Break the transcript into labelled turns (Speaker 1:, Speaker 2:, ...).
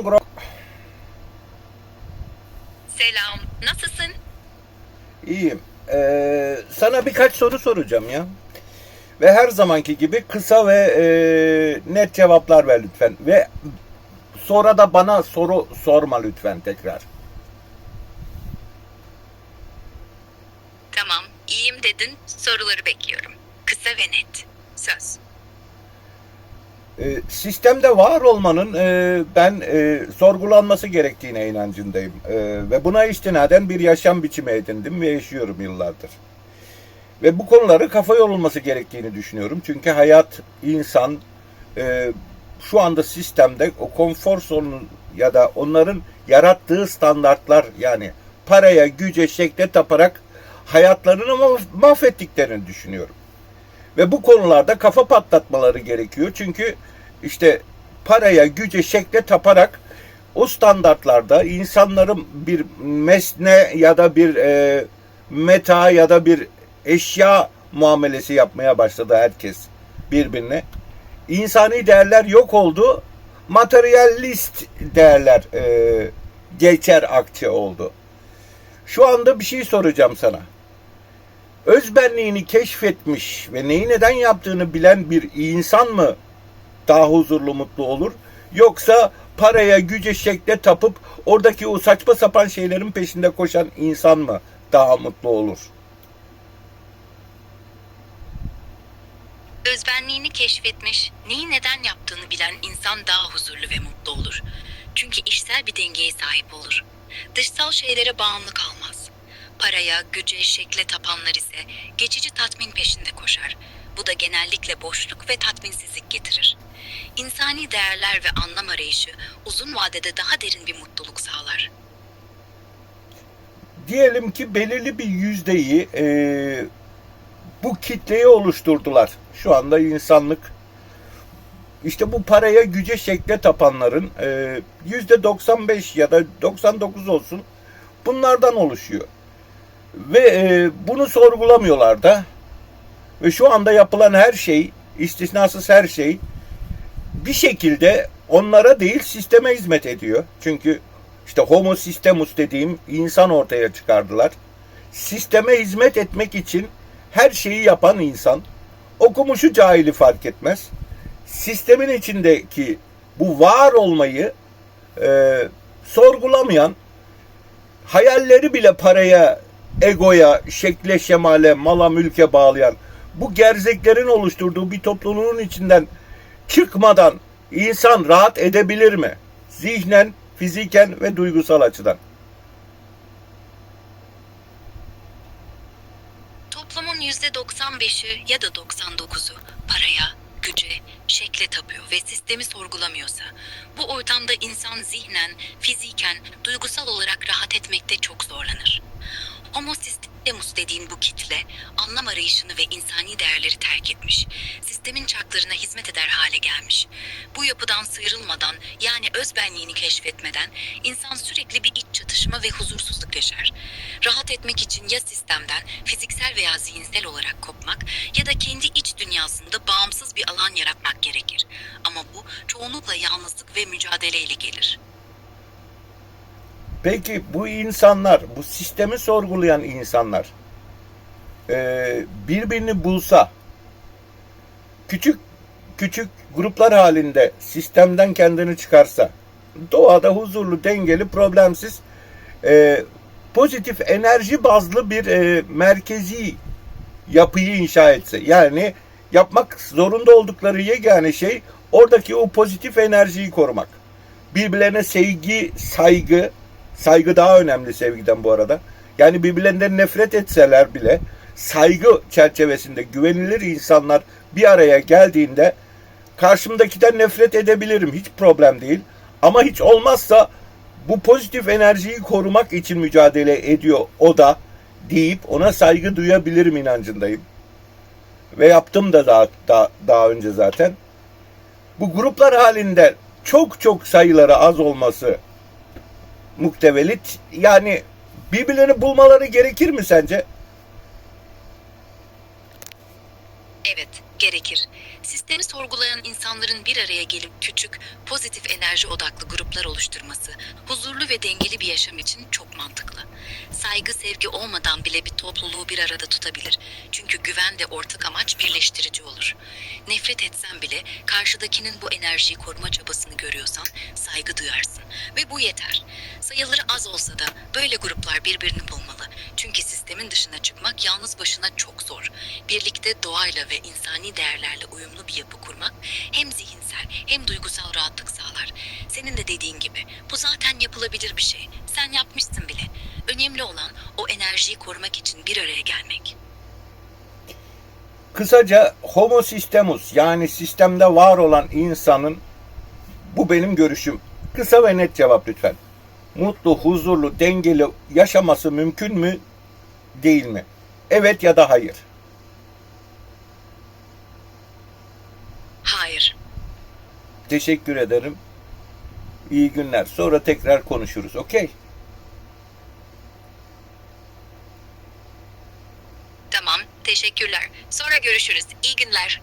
Speaker 1: Gro-
Speaker 2: Selam. Nasılsın?
Speaker 1: İyiyim. Ee, sana birkaç soru soracağım ya. Ve her zamanki gibi kısa ve e, net cevaplar ver lütfen. Ve sonra da bana soru sorma lütfen tekrar.
Speaker 2: Tamam. İyiyim dedin. Soruları bekliyorum. Kısa ve net. Söz.
Speaker 1: Ee, sistemde var olmanın e, ben e, sorgulanması gerektiğine inancındayım. E, ve buna istinaden bir yaşam biçimi edindim ve yaşıyorum yıllardır. Ve bu konuları kafa yorulması gerektiğini düşünüyorum. Çünkü hayat, insan e, şu anda sistemde o konfor sorunu ya da onların yarattığı standartlar yani paraya, güce, şekle taparak hayatlarını mah- mahvettiklerini düşünüyorum. Ve bu konularda kafa patlatmaları gerekiyor. Çünkü işte paraya, güce, şekle taparak o standartlarda insanların bir mesne ya da bir e, meta ya da bir eşya muamelesi yapmaya başladı herkes birbirine. İnsani değerler yok oldu. Materyalist değerler e, geçer akçe oldu. Şu anda bir şey soracağım sana özbenliğini keşfetmiş ve neyi neden yaptığını bilen bir insan mı daha huzurlu mutlu olur? Yoksa paraya, güce, şekle tapıp oradaki o saçma sapan şeylerin peşinde koşan insan mı daha mutlu olur?
Speaker 2: Özbenliğini keşfetmiş, neyi neden yaptığını bilen insan daha huzurlu ve mutlu olur. Çünkü işsel bir dengeye sahip olur. Dışsal şeylere bağımlı kalmaz. Paraya, güce, şekle tapanlar ise geçici tatmin peşinde koşar. Bu da genellikle boşluk ve tatminsizlik getirir. İnsani değerler ve anlam arayışı uzun vadede daha derin bir mutluluk sağlar.
Speaker 1: Diyelim ki belirli bir yüzdeyi e, bu kitleyi oluşturdular. Şu anda insanlık işte bu paraya güce şekle tapanların e, yüzde 95 ya da 99 olsun bunlardan oluşuyor. Ve e, bunu sorgulamıyorlar da. Ve şu anda yapılan her şey, istisnasız her şey bir şekilde onlara değil sisteme hizmet ediyor. Çünkü işte homo systemus dediğim insan ortaya çıkardılar. Sisteme hizmet etmek için her şeyi yapan insan okumuşu cahili fark etmez. Sistemin içindeki bu var olmayı e, sorgulamayan hayalleri bile paraya, egoya, şekle, şemale, mala, mülke bağlayan bu gerzeklerin oluşturduğu bir topluluğun içinden çıkmadan insan rahat edebilir mi? Zihnen, fiziken ve duygusal açıdan.
Speaker 2: Toplumun %95'i ya da 99'u paraya, güce, şekle tapıyor ve sistemi sorgulamıyorsa, bu ortamda insan zihnen, fiziken, duygusal olarak rahat etmekte çok zorlanır. Homo systemus dediğin bu kitle, anlam arayışını ve insani değerleri terk etmiş, sistemin çarklarına hizmet eder hale gelmiş. Bu yapıdan sıyrılmadan, yani özbenliğini keşfetmeden, insan sürekli bir iç çatışma ve huzursuzluk yaşar. Rahat etmek için ya sistemden, fiziksel veya zihinsel olarak kopmak ya da kendi iç dünyasında bağımsız bir alan yaratmak gerekir. Ama bu çoğunlukla yalnızlık ve mücadeleyle gelir.
Speaker 1: Peki bu insanlar, bu sistemi sorgulayan insanlar e, birbirini bulsa, küçük küçük gruplar halinde sistemden kendini çıkarsa, doğada huzurlu, dengeli, problemsiz, e, pozitif enerji bazlı bir e, merkezi yapıyı inşa etse. Yani yapmak zorunda oldukları yegane şey oradaki o pozitif enerjiyi korumak. Birbirlerine sevgi, saygı, saygı daha önemli sevgiden bu arada. Yani birbirlerinden nefret etseler bile saygı çerçevesinde güvenilir insanlar bir araya geldiğinde karşımdakiden nefret edebilirim. Hiç problem değil. Ama hiç olmazsa bu pozitif enerjiyi korumak için mücadele ediyor o da deyip ona saygı duyabilirim inancındayım. Ve yaptım da daha, daha, daha önce zaten. Bu gruplar halinde çok çok sayıları az olması muktevelit yani birbirlerini bulmaları gerekir mi sence?
Speaker 2: Evet, gerekir. Sistemi sorgulayan insanların bir araya gelip küçük, pozitif enerji odaklı gruplar oluşturması, huzurlu ve dengeli bir yaşam için çok mantıklı. Saygı, sevgi olmadan bile bir topluluğu bir arada tutabilir. Çünkü güven ve ortak amaç birleştirici olur. Nefret etsen bile karşıdakinin bu enerjiyi koruma çabasını görüyorsan saygı duyarsın. Ve bu yeter. Sayıları az olsa da böyle gruplar birbirini bulmalı. Çünkü sistemin dışına çıkmak yalnız başına çok zor. Birlikte doğayla ve insani değerlerle uyumlu bir yapı kurmak hem zihinsel hem duygusal rahatlık sağlar. Senin de dediğin gibi bu zaten yapılabilir bir şey. Sen yapmışsın bile. Önemli olan o enerjiyi korumak için bir araya gelmek.
Speaker 1: Kısaca homo systemus yani sistemde var olan insanın bu benim görüşüm. Kısa ve net cevap lütfen. Mutlu, huzurlu, dengeli yaşaması mümkün mü? Değil mi? Evet ya da hayır.
Speaker 2: Hayır.
Speaker 1: Teşekkür ederim. İyi günler. Sonra tekrar konuşuruz. Okey?
Speaker 2: Tamam. Teşekkürler. Sonra görüşürüz. İyi günler.